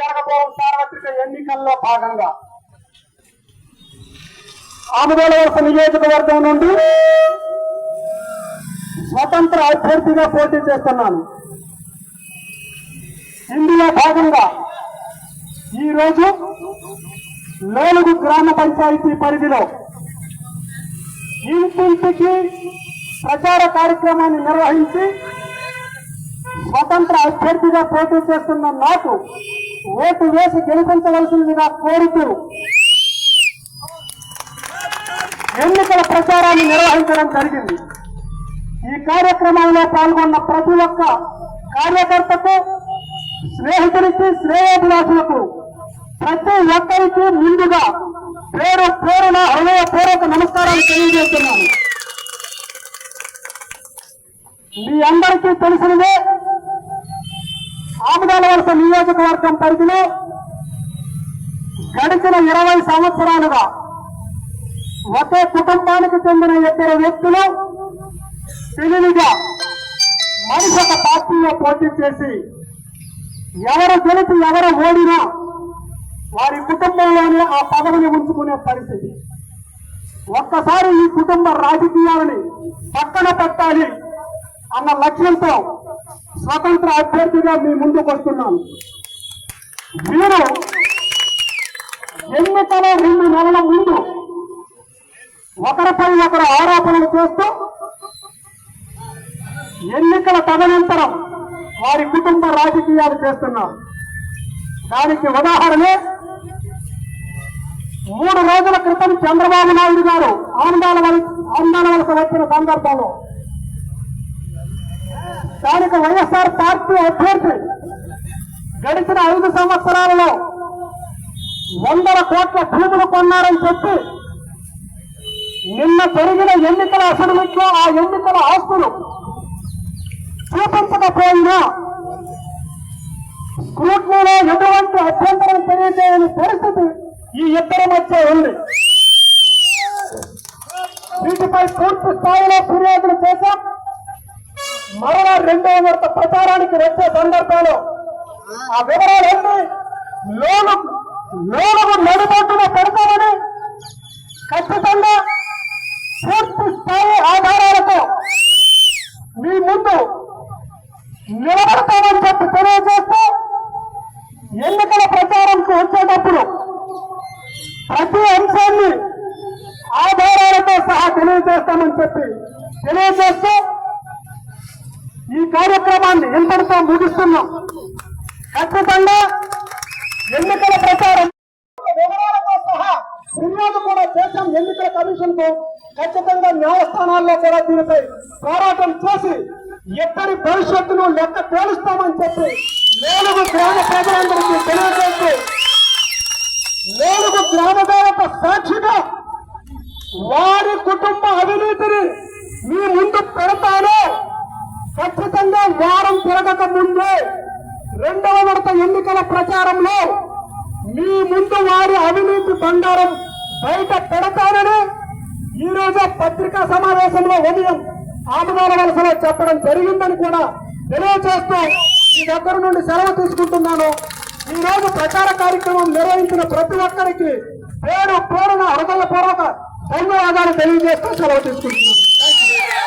జరగబోయే సార్వత్రిక ఎన్నికల్లో భాగంగా. ఆముదోళవలస నియోజకవర్గం నుండి స్వతంత్ర అభ్యర్థిగా పోటీ చేస్తున్నాను. ఇందులో భాగంగా ఈరోజు లోలుగు గ్రామ పంచాయతీ పరిధిలో ఇంటింటికి ప్రచార కార్యక్రమాన్ని నిర్వహించి స్వతంత్ర అభ్యర్థిగా పోటీ చేస్తున్న నాకు ఓటు వేసి గెలిపించవలసిందిగా కోరుతూ ఎన్నికల ప్రచారాన్ని నిర్వహించడం జరిగింది. ఈ కార్యక్రమంలో పాల్గొన్న ప్రతి ఒక్క కార్యకర్తకు స్నేహితునికి శ్రేయోభిలాషులకు ప్రతి ఒక్కరికి ముందుగా పేరు పేరున హృదయపూర్వక నమస్కారాలు తెలియజేస్తున్నాను. మీ అందరికీ తెలిసినదే ఆముదాల వలస నియోజకవర్గం పరిధిలో గడిచిన ఇరవై సంవత్సరాలుగా ఒకే కుటుంబానికి చెందిన ఇద్దరు వ్యక్తులు తెలివిగా మనిషి ఒక పార్టీలో పోటీ చేసి ఎవరు గెలిచి ఎవరు ఓడినా వారి కుటుంబంలోనే ఆ పదవిని ఉంచుకునే పరిస్థితి. ఒక్కసారి ఈ కుటుంబ రాజకీయాలని పక్కన పెట్టాలి అన్న లక్ష్యంతో స్వతంత్ర అభ్యర్థిగా మీ ముందుకు వస్తున్నాను మీరు ఎన్నికల రెండు నెలల ముందు ఒకరిపై ఒకరు ఆరోపణలు చేస్తూ ఎన్నికల తదనంతరం వారి కుటుంబ రాజకీయాలు చేస్తున్నారు. దానికి ఉదాహరణ మూడు రోజుల క్రితం చంద్రబాబు నాయుడు గారు ఆందోళన ఆందోళన వలస వచ్చిన సందర్భంలో స్థానిక వైఎస్ఆర్ పార్టీ అభ్యర్థి గడిచిన ఐదు సంవత్సరాలలో వందల కోట్ల భూములు కొన్నారని చెప్పి నిన్న జరిగిన ఎన్నికల అసెంబ్లీలో ఆ ఎన్నికల ఆస్తులు చూపించకపోయినా స్క్రూట్నీలో ఎటువంటి అభ్యంతరం తెలియజేయని పరిస్థితి ఈ ఇద్దరి మధ్య ఉంది. వీటిపై పూర్తి స్థాయిలో ఫిర్యాదు మరలా రెండో విడత ప్రచారానికి వచ్చే సందర్భంలో ఆ వివరాలన్నీ లోను లోను నడిబొట్టున పెడతామని ఖచ్చితంగా పూర్తి స్థాయి ఆధారాలతో మీ ముందు నిలబడతామని చెప్పి తెలియజేస్తూ ఎన్నికల ప్రచారంకు వచ్చేటప్పుడు ప్రతి అంశాన్ని ఆధారాలతో సహా తెలియజేస్తామని చెప్పి తెలియజేస్తూ ఈ కార్యక్రమాన్ని ఎంతటితో ముగిస్తున్నాం. ఖచ్చితంగా ఎన్నికల ప్రచారం వివరాలతో సహా ఫిర్యాదు కూడా చేశాం. ఎన్నికల కమిషన్కు ఖచ్చితంగా న్యాయస్థానాల్లో కూడా దీనిపై పోరాటం చేసి ఎక్కడి భవిష్యత్తును లెక్క తేలుస్తామని చెప్పి నేలుగు గ్రామ ప్రజలందరికీ తెలియజేస్తూ నేలుగు గ్రామ దేవత సాక్షిగా వారి కుటుంబ అవినీతిని మీ ముందు పెడతాను. ఖచ్చితంగా వారం తిరగక ముందే రెండవ విడత ఎన్నికల ప్రచారంలో మీ ముందు వారి అవినీతి బండారం బయట పెడతానని ఈ రోజు పత్రికా సమావేశంలో ఉదయం ఆమదాల వలసలో చెప్పడం జరిగిందని కూడా తెలియజేస్తూ మీ దగ్గర నుండి సెలవు తీసుకుంటున్నాను ఈ రోజు ప్రచార కార్యక్రమం నిర్వహించిన ప్రతి ఒక్కరికి పేరు పేరున హృదయపూర్వక ధన్యవాదాలు తెలియజేస్తూ సెలవు తీసుకుంటున్నాను Thank you.